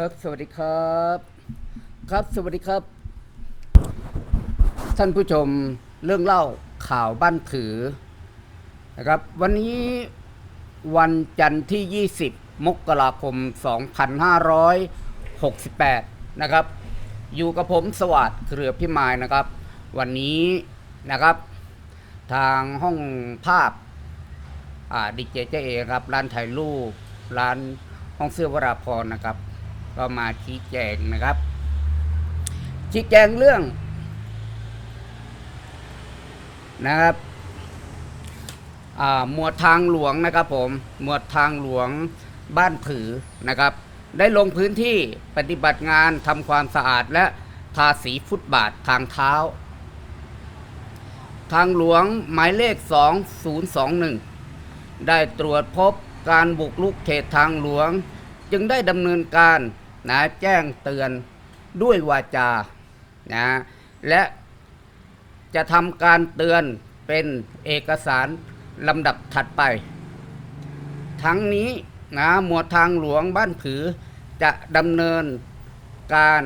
ครับ สวัสดีครับ ครับ สวัสดีครับ ท่านผู้ชมเรื่องเล่าข่าวบ้านผือนะครับ วันนี้วันจันทร์ที่ 20 มกราคม 2568 นะครับ อยู่กับผมสวัสดิ์เครือพิมายนะครับ วันนี้นะครับ ทางห้องภาพดีเจเจเอครับ ร้านถ่ายรูปร้านห้องเสื้อวราพรนะครับ ก็มาชี้แจงนะครับ ชี้แจงเรื่อง นะครับหมวดทางหลวงนะครับผม หมวดทางหลวงบ้านผือนะครับ ได้ลงพื้นที่ปฏิบัติงานทำความสะอาดและทาสีฟุตบาททางเท้า ทางหลวงหมายเลข 2021 ได้ตรวจพบการบุกรุกเขตทางหลวง จึงได้ดำเนินการ นะแจ้งเตือนด้วยวาจานะและจะทำการเตือนเป็นเอกสารลำดับถัดไป ทั้งนี้นะหมวดทางหลวงบ้านผือจะดำเนินการ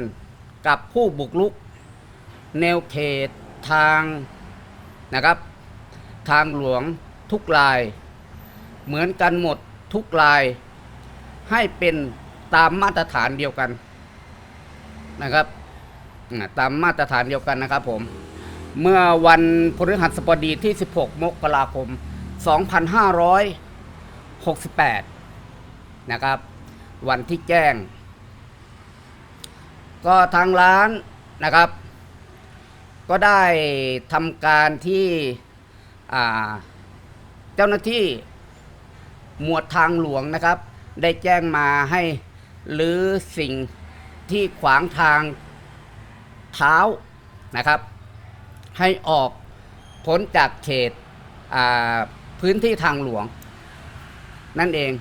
กับผู้บุกรุก แนวเขตทางนะครับ ทางหลวงทุกลาย เหมือนกันหมดทุกลายให้เป็น ตามมาตรฐานเดียวกันนะครับตามมาตรฐานเดียวกันนะครับผม เมื่อวันพฤหัสบดีที่ 16 มกราคม 2568 นะครับ วันที่แจ้ง ก็ทางร้านนะครับ ก็ได้ทำการที่เจ้าหน้าที่หมวดทางหลวงนะครับ ได้แจ้งมาให้ หรือสิ่งที่ขวางทางเท้านะครับ ให้ออกพ้นจากเขตพื้นที่ทางหลวง นั่นเอง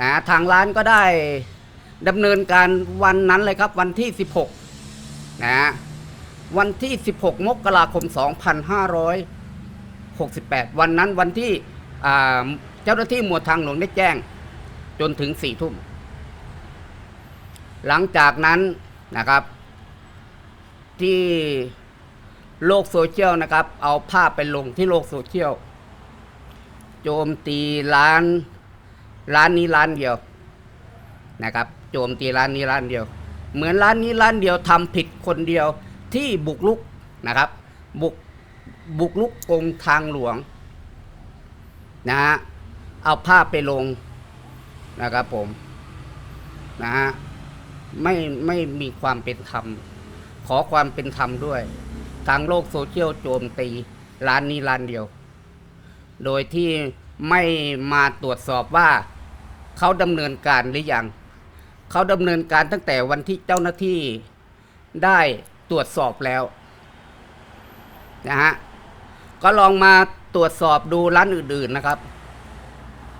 นะทางร้านก็ได้ดำเนินการวันนั้นเลยครับวันที่ 16นะวันที่ 16 มกราคม 2568 วันนั้นวันที่เจ้าหน้าที่หมวดทางหลวงได้แจ้งจนถึงสี่ทุ่ม หลังจากนั้นนะครับ ที่โลกโซเชียลนะครับ เอาภาพไปลงที่โลกโซเชียลโจมตีร้านร้านนี้ร้านเดียวนะครับ โจมตีร้านนี้ร้านเดียว เหมือนร้านนี้ร้านเดียวทำผิดคนเดียวที่บุกลุกนะครับ บุกบุกลุกกงทางหลวงนะฮะเอาภาพไปลงนะครับผมนะฮะ ไม่ไม่มีความเป็นธรรม ขอความเป็นธรรมด้วย ทางโลกโซเชียลโจมตีร้านนี้ร้านเดียว โดยที่ไม่มาตรวจสอบว่าเขาดำเนินการหรือยังเขาดำเนินการตั้งแต่วันที่เจ้าหน้าที่ได้ตรวจสอบแล้วนะฮะก็ลองมาตรวจสอบดูร้านอื่น ๆนะครับ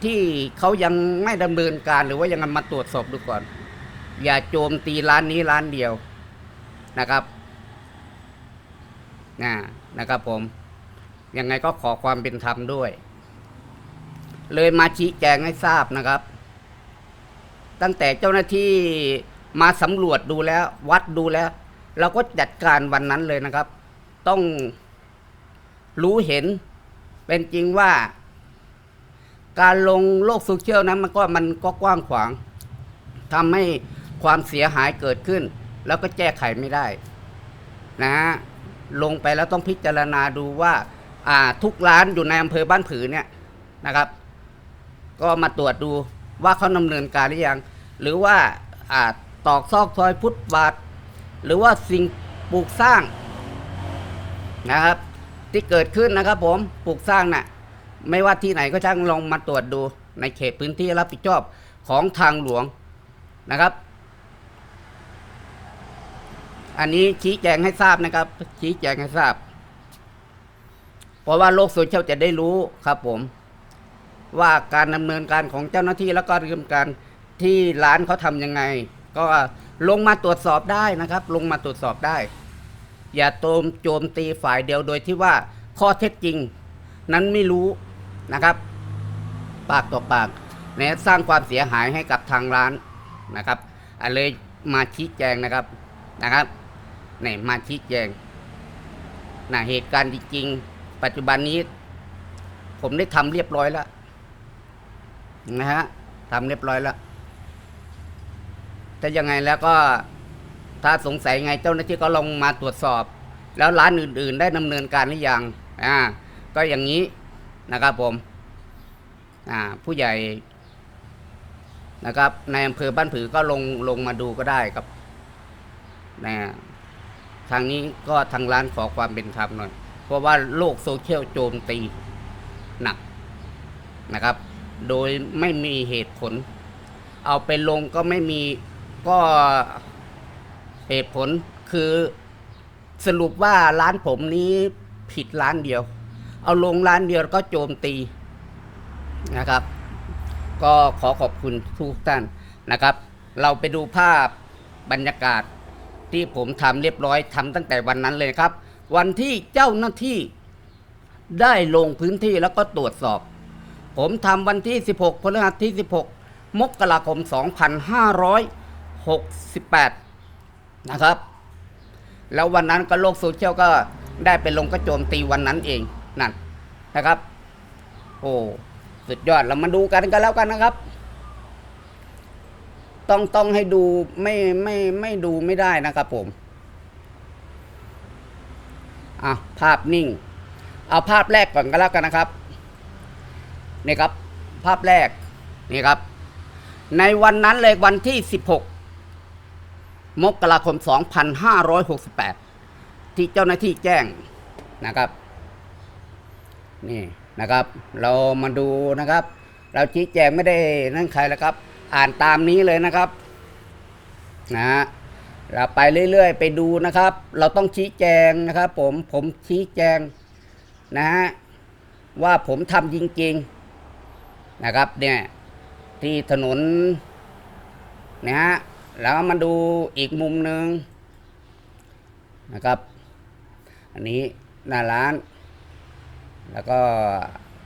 ที่เขายังไม่ดำเนินการหรือว่ายังมาตรวจสอบดูก่อน อย่าโจมตีร้านนี้ร้านเดียวนะครับนะนะครับผม ยังไงก็ขอความเป็นธรรมด้วย เลยมาชี้แจงให้ทราบนะครับ ตั้งแต่เจ้าหน้าที่มาสำรวจดูแล้ว วัดดูแล้ว เราก็จัดการวันนั้นเลยนะครับ ต้องรู้เห็นเป็นจริงว่า การลงโลกโซเชียลนั้นมันก็มันก็กว้างขวางทำให้ ความเสียหายเกิดขึ้น แล้วก็แก้ไขไม่ได้นะฮะลงไปแล้วต้องพิจารณาดูว่าอ่าทุกร้านอยู่ในอำเภอบ้านผือเนี่ยนะครับ ก็มาตรวจดูว่าเขาดำเนินการหรือยัง หรือว่าอ่าตอกซอกซอยฟุตบาท หรือว่าสิ่งปลูกสร้างนะครับ ที่เกิดขึ้นนะครับผมปลูกสร้างน่ะไม่ว่าที่ไหนก็ช่างลองมาตรวจดูในเขตพื้นที่รับผิดชอบของทางหลวงนะครับ อันนี้ชี้แจงให้ทราบนะครับ ชี้แจงให้ทราบ เพราะว่าโลกโซเชียลจะได้รู้ครับผม ว่าการดำเนินการของเจ้าหน้าที่แล้วก็ดำเนินการที่ร้านเขาทำยังไง ก็ลงมาตรวจสอบได้นะครับ ลงมาตรวจสอบได้ อย่าโจมโจมตีฝ่ายเดียวโดยที่ว่าข้อเท็จจริง นั้นไม่รู้นะครับ ปากต่อปากเนี่ยสร้างความเสียหายให้กับทางร้านนะครับอันเลยมาชี้แจงนะครับนะครับ เนี่ยมาชี้แจงนะเหตุการณ์จริงๆ ปัจจุบันนี้ ผมได้ทำเรียบร้อยแล้วนะฮะทำเรียบร้อยแล้วถ้ายังไงแล้วก็ถ้าสงสัยไงเจ้าหน้าที่ก็ลงมาตรวจสอบ แล้วร้านอื่น ๆ ได้ดำเนินการหรือยังอ่าก็อย่างนี้นะครับผมอ่าผู้ใหญ่นะครับในอำเภอบ้านผือก็ลงลงมาดูก็ได้ครับนะ ทางนี้ก็ทางร้านขอความเป็นธรรมหน่อย เพราะว่าโลกโซเชียลโจมตีหนักนะครับ โดยไม่มีเหตุผล เอาไปลงก็ไม่มีก็เหตุผลคือสรุปว่าร้านผมนี้ผิดร้านเดียว เอาลงร้านเดียวก็โจมตีนะครับ ก็ขอขอบคุณทุกท่านนะครับ เราไปดูภาพบรรยากาศ ที่ผมทำเรียบร้อยทำตั้งแต่วันนั้นเลยครับ วันที่เจ้าหน้าที่ได้ลงพื้นที่แล้วก็ตรวจสอบ ผมทำวันที่ 16พฤหัสที่ 16 มกราคม 2568 นะครับ แล้ววันนั้นก็โลกโซเชียลก็ได้ไปลงกระโจมตีวันนั้นเองนั่นนะครับ โอ้ สุดยอดเรามาดูกันกันแล้วกันนะครับ ต้องต้องให้ดูไม่ไม่ไม่ดูไม่ได้นะครับผมอะภาพนิ่ง เอาภาพแรกก่อนก็แล้วกันนะครับนี่ครับ ภาพแรกนี่ครับ ในวันนั้นเลยวันที่ 16 มกราคม 2568 ที่เจ้าหน้าที่แจ้งนะครับ นี่นะครับ เรามาดูนะครับ เราชี้แจงไม่ได้นั่นใครแล้วครับ อ่านตามนี้เลยนะครับนะฮะเราไปเรื่อยๆ ไปดูนะครับ เราต้องชี้แจงนะครับ ผมผมชี้แจงนะฮะว่าผมทำจริงๆนะครับเนี่ยที่ถนนนะฮะแล้วมาดูอีกมุมหนึ่งนะครับ อันนี้หน้าร้าน แล้วก็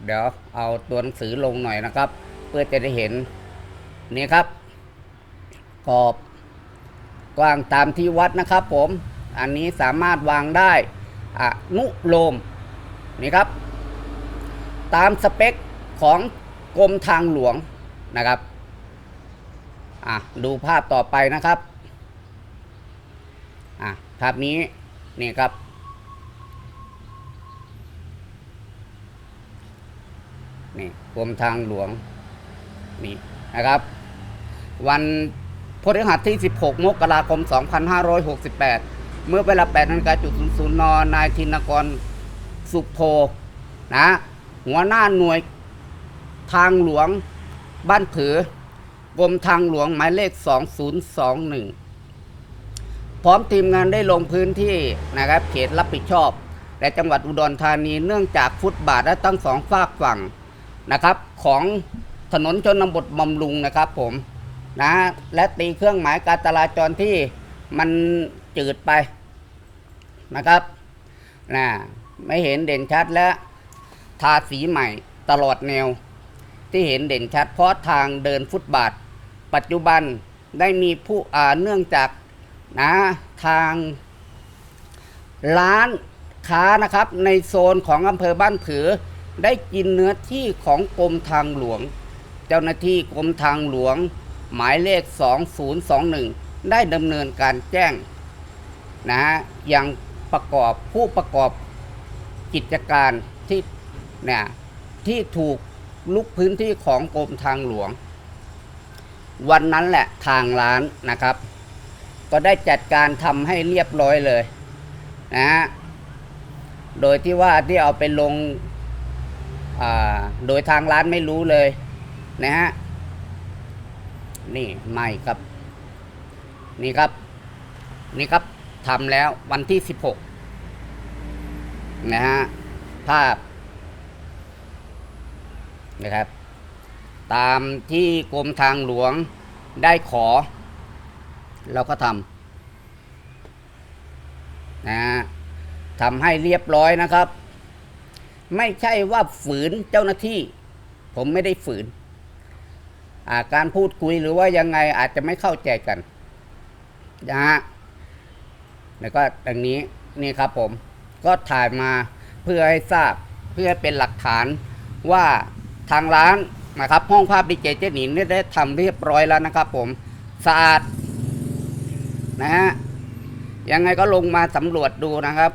เดี๋ยวเอาตัวหนังสือลงหน่อยนะครับ เพื่อจะได้เห็น นี่ครับขอบกว้างตามที่วัดนะครับผมอันนี้สามารถวางได้อนุโลมนี่ครับ ตามสเปคของกรมทางหลวงนะครับอะดูภาพต่อไปนะครับอะภาพนี้นี่ครับ นี่กรมทางหลวงนี่นะครับ วันพฤหัสที่ 16 มกราคม 2568 เมื่อเวลา8นาฬิกาจุดศูนย์นนายธินกรสุขโพนะหัวหน้าหน่วยทางหลวงบ้านผือกรมทางหลวงหมายเลข 2021 พร้อมทีมงานได้ลงพื้นที่นะครับเขตรับผิดชอบ และจังหวัดอุดรธานีเนื่องจากฟุตบาทและตั้งสองฝากฝั่งนะครับของถนนชนบทบำรุงนะครับผม นะและตีเครื่องหมายการจราจรที่มันจืดไปนะครับนะไม่เห็นเด่นชัดและทาสีใหม่ตลอดแนว ที่เห็นเด่นชัดเพราะทางเดินฟุตบาท ปัจจุบันได้มีผู้อ่าเนื่องจากนะทางร้านค้านะครับในโซนของอำเภอบ้านผือ ได้กินเนื้อที่ของกรมทางหลวง เจ้าหน้าที่กรมทางหลวง หมายเลข 2021 ได้ดำเนินการแจ้งนะฮะยังประกอบผู้ประกอบกิจการที่เนี่ยที่ถูกลุกพื้นที่ของกรมทางหลวง วันนั้นแหละทางร้านนะครับ ก็ได้จัดการทำให้เรียบร้อยเลยนะฮะโดยที่ว่าที่เอาไปลงโดยทางร้านไม่รู้เลยนะฮะ นี่ไม่ครับ นี่ครับ นี่ครับทำแล้ววันที่16นะฮะภาพนะครับ ตามที่กรมทางหลวงได้ขอ เราก็ทำนะฮะทำให้เรียบร้อยนะครับ ไม่ใช่ว่าฝืนเจ้าหน้าที่ ผมไม่ได้ฝืน การพูดคุยหรือว่ายังไงอาจจะไม่เข้าใจกันนะฮะแล้วก็ดังนี้นี่ครับผมก็ถ่ายมาเพื่อให้ทราบเพื่อเป็นหลักฐานว่าทางร้านนะครับ ห้องภาพดีเจเจหนินได้ทำเรียบร้อยแล้วนะครับผมสะอาดนะฮะยังไงก็ลงมาสำรวจดูนะครับ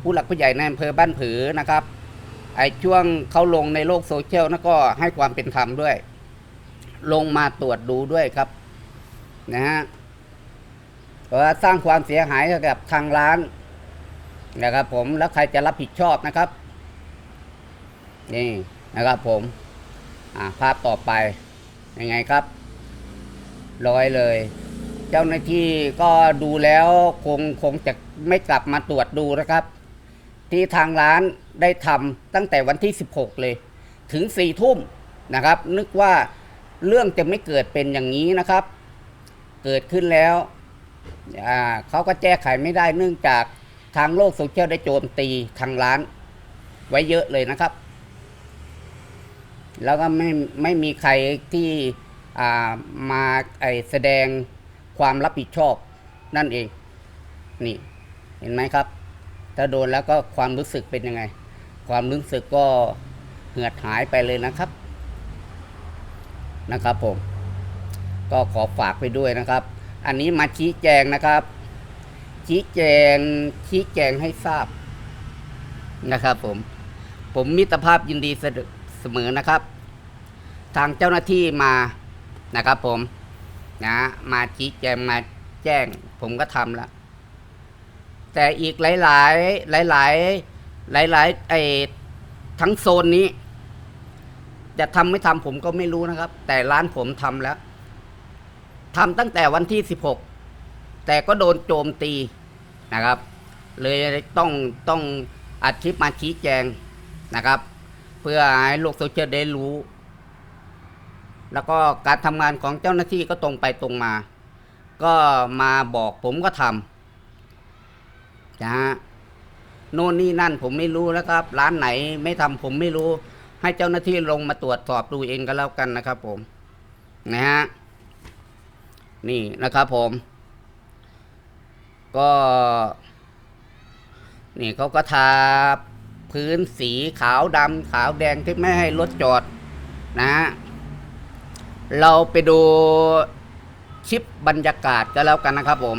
ผู้หลักผู้ใหญ่ในอำเภอบ้านผือนะครับ ไอ้ช่วงเขาลงในโลกโซเชียลนะก็ให้ความเป็นธรรมด้วย ลงมาตรวจดูด้วยครับ นะฮะเพราะว่าสร้างความเสียหายกับทางร้านนะครับ ผมแล้วใครจะรับผิดชอบนะครับ นี่นะครับ ผมภาพต่อไปยังไงครับร้อยเลย เจ้าหน้าที่ก็ดูแล้วคงคงจะไม่กลับมาตรวจดูนะครับ ที่ทางร้านได้ทำตั้งแต่วันที่ 16 เลย ถึงสี่ทุ่มนะครับ นึกว่าเรื่องจะไม่เกิดเป็นอย่างนี้นะครับ เกิดขึ้นแล้วเขาก็แก้ไขไม่ได้เนื่องจากทางโลกโซเชียลได้โจมตีทางร้าน ไว้เยอะเลยนะครับ แล้วก็ไม่ไม่มีใครที่มาแสดงความรับผิดชอบนั่นเอง นี่ เห็นไหมครับ ถ้าโดนแล้วก็ความรู้สึกเป็นยังไง ความรู้สึกก็เหือดหายไปเลยนะครับนะครับผม ก็ขอฝากไปด้วยนะครับ อันนี้มาชี้แจงนะครับ ชี้แจงชี้แจงให้ทราบนะครับผม ผมมิตรภาพยินดีเสมอนะครับ ทางเจ้าหน้าที่มานะครับผมนะมาชี้แจงมาแจ้ง ผมก็ทำแล้ว แต่อีกหลาย ๆ หลาย ๆ หลาย ๆ ไอ้ทั้งโซนนี้ จะทำไม่ทำผมก็ไม่รู้นะครับ แต่ร้านผมทำแล้วทำตั้งแต่วันที่16แต่ก็โดนโจมตีนะครับ เลยต้องต้องอัดคลิปมาชี้แจงนะครับ เพื่อให้โลกโซเชียลได้รู้ แล้วก็การทำงานของเจ้าหน้าที่ก็ตรงไปตรงมา ก็มาบอกผมก็ทำ นะฮะโน่นนี่นั่นผมไม่รู้แล้วครับ ร้านไหนไม่ทำผมไม่รู้ ให้เจ้าหน้าที่ลงมาตรวจสอบดูเองก็แล้วกันนะครับ ผม นะฮะนี่นะครับ ผม ก็ นี่เขาก็ทาพื้นสีขาวดำขาวแดงที่ไม่ให้รถจอด นะฮะเราไปดูชิปบรรยากาศก็แล้วกันนะครับผม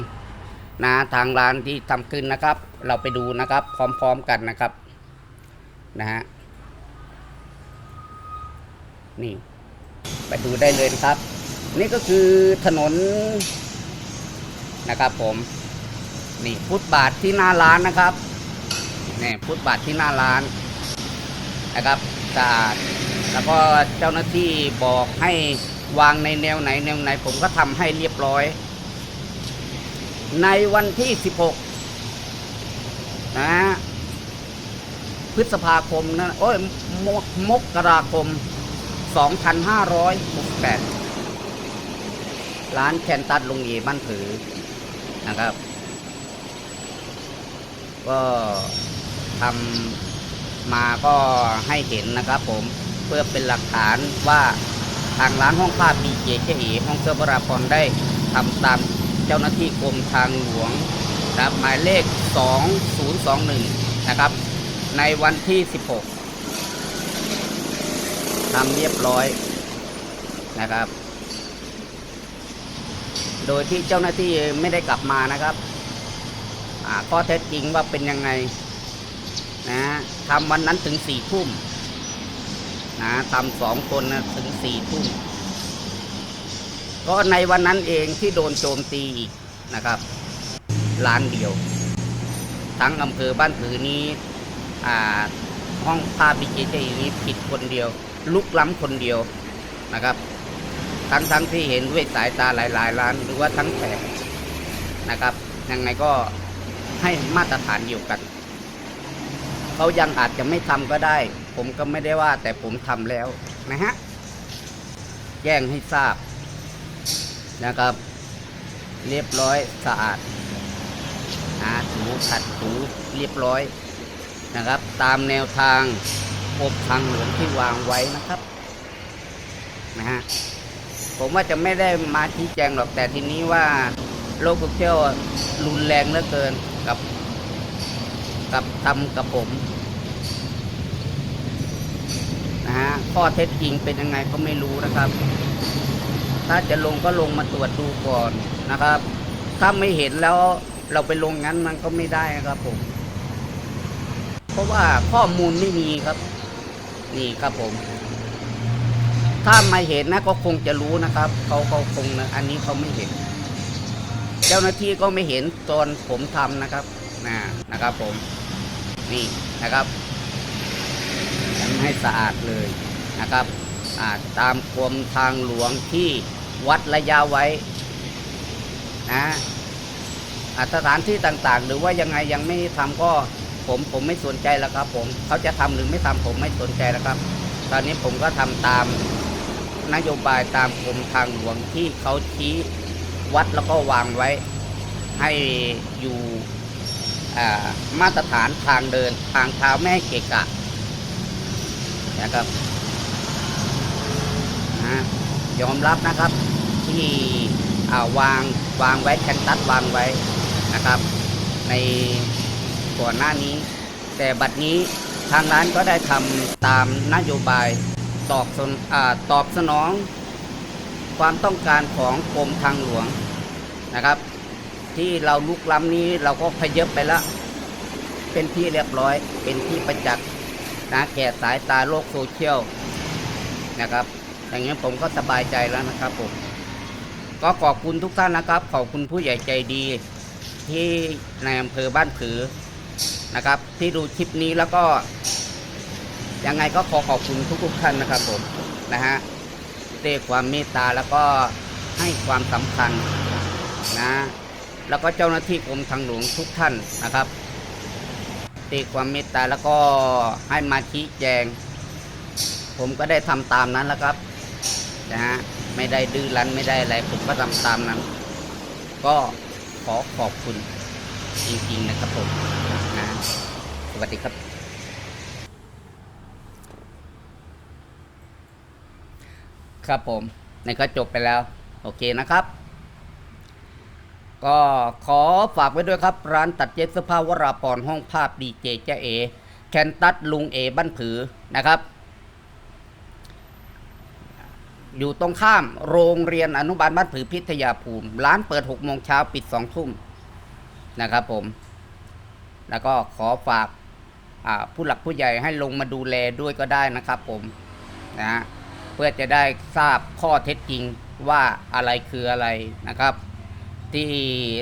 นะทางร้านที่ทำขึ้นนะครับ เราไปดูนะครับพร้อมๆกันนะครับนะฮะนี่ ไปดูได้เลยนะครับ นี่ก็คือถนนนะครับผมนี่ฟุตบาทที่หน้าร้านนะครับนี่ฟุตบาทที่หน้าร้านนะครับสะอาดแล้วก็เจ้าหน้าที่บอกให้วางในแนวไหนแนวไหน ผมก็ทำให้เรียบร้อย ในวันที่ 16 นะ พฤษภาคมนะโอ้ยมกมกราคม 2568 ร้านแคนตัดลุงเอบ้านผือนะครับ ก็ทำมาก็ให้เห็นนะครับผมเพื่อเป็นหลักฐานว่าทางร้านห้องภาพดีเจเจเอห้องเสื้อวราพรได้ทำตาม จ้าหน้าที่กรมทางหลวงนะครับหมายเลข 2021 นะครับ ในวันที่ 16ทำเรียบร้อยนะครับ โดยที่เจ้าหน้าที่ไม่ได้กลับมานะครับข้อเท็จจริงว่าเป็นยังไงนะทำวันนั้นถึงสี่ทุ่มนะทำสองคนนะถึงสี่ทุ่ม ก็ในวันนั้นเองที่โดนโจมตีนะครับล้านเดียว ทั้งอำเภอบ้านผือนี้อาห้องภาพดิจิทัลนี้ผิดคนเดียว ลุกล้ำคนเดียวนะครับ ทั้งทั้งที่เห็นด้วยสายตาหลายๆล้านหรือว่าทั้งแผงนะครับยังไงก็ให้มาตรฐานเดียวกันเขายังอาจจะไม่ทำก็ได้ ผมก็ไม่ได้ว่าแต่ผมทำแล้วนะฮะแจ้งให้ทราบ นะครับ เรียบร้อยสะอาดนะถูขัดถูเรียบร้อยนะครับ ตามแนวทางอบทางหลวงที่วางไว้นะครับนะฮะผมว่าจะไม่ได้มาชี้แจงหรอกแต่ทีนี้ว่าโลกโซเชียลรุนแรงเหลือเกินกับ กับทำกับผมนะฮะข้อเท็จจริงเป็นยังไงก็ไม่รู้นะครับ ถ้าจะลงก็ลงมาตรวจดูก่อนนะครับ ถ้าไม่เห็นแล้วเราไปลงงั้นมันก็ไม่ได้ครับผม เพราะว่าข้อมูลไม่มีครับ นี่ครับผม ถ้าไม่เห็นนะก็คงจะรู้นะครับเขาเขาคงนะอันนี้เขาไม่เห็น เจ้าหน้าที่ก็ไม่เห็นตอนผมทำนะครับนะนะครับผม นี่นะครับทำให้สะอาดเลยนะครับอ่าตามกรมทางหลวงที่ วัดระยะไว้นะสถานที่ต่างๆ หรือว่ายังไงยังไม่ทำก็ผมผมไม่สนใจแล้วครับ ผมเขาจะทำหรือไม่ทำผมไม่สนใจแล้วครับ ตอนนี้ผมก็ทำตามนโยบายตามกรมทางหลวงที่เขาชี้วัดแล้วก็วางไว้ ให้อยู่มาตรฐานทางเดินทางเท้าแม่เกะกะนะครับนะ ยอมรับนะครับที่วางวางไว้แคนตัสวางไว้นะครับ ในก่อนหน้านี้ แต่บัดนี้ทางร้านก็ได้ทำตามนโยบายตอบสนอตอบสนอง ความต้องการของกรมทางหลวงนะครับ ที่เราลุกล้ำนี้เราก็พยบไปแล้วเป็นที่เรียบร้อยเป็นที่ประจักษ์นะแก่สายตาโลกโซเชียลนะครับ อย่างนี้ผมก็สบายใจแล้วนะครับผม ก็ขอบคุณทุกท่านนะครับ ขอบคุณผู้ใหญ่ใจดี ที่ในอำเภอบ้านผือนะครับ ที่ดูคลิปนี้แล้วก็ยังไงก็ขอขอบคุณทุกๆท่านนะครับผมนะฮะด้วยความเมตตาแล้วก็ให้ความสำคัญนะ แล้วก็เจ้าหน้าที่กรมทางหลวงทุกท่านนะครับตีความเมตตาแล้วก็ให้มาชี้แจง ผมก็ได้ทำตามนั้นแล้วครับ นะฮะไม่ได้ดื้อรั้นไม่ได้อะไรผมก็ทำตามนั้น ก็ขอขอบคุณจริงๆนะครับผมนะสวัสดีครับ ครับผมนี่ก็จบไปแล้ว โอเคนะครับ ก็ขอฝากไว้ด้วยครับ ร้านตัดเย็บเสื้อผ้าวราพรห้องภาพดีเจเจเอแคนตัดลุงเอบ้านผือนะครับ อยู่ตรงข้ามโรงเรียนอนุบาลบ้านผือพิทยาภูมิ ร้านเปิด6โมงเช้าปิด2ทุ่มนะครับผม แล้วก็ขอฝากผู้หลักผู้ใหญ่ให้ลงมาดูแลด้วยก็ได้นะครับผมนะเพื่อจะได้ทราบข้อเท็จจริงว่าอะไรคืออะไรนะครับ ที่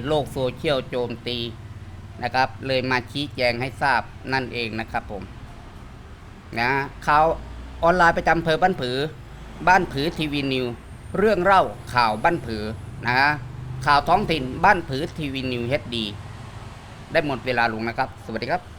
โลกโซเชียลโจมตีนะครับ เลยมาชี้แจงให้ทราบนั่นเองนะครับผมนะข่าวออนไลน์ประจำเภอบ้านผือ บ้านผือทีวีนิว เรื่องเล่าข่าวบ้านผือนะฮะข่าวท้องถิ่นบ้านผือทีวีนิวเฮดดี ได้หมดเวลาลงนะครับ สวัสดีครับ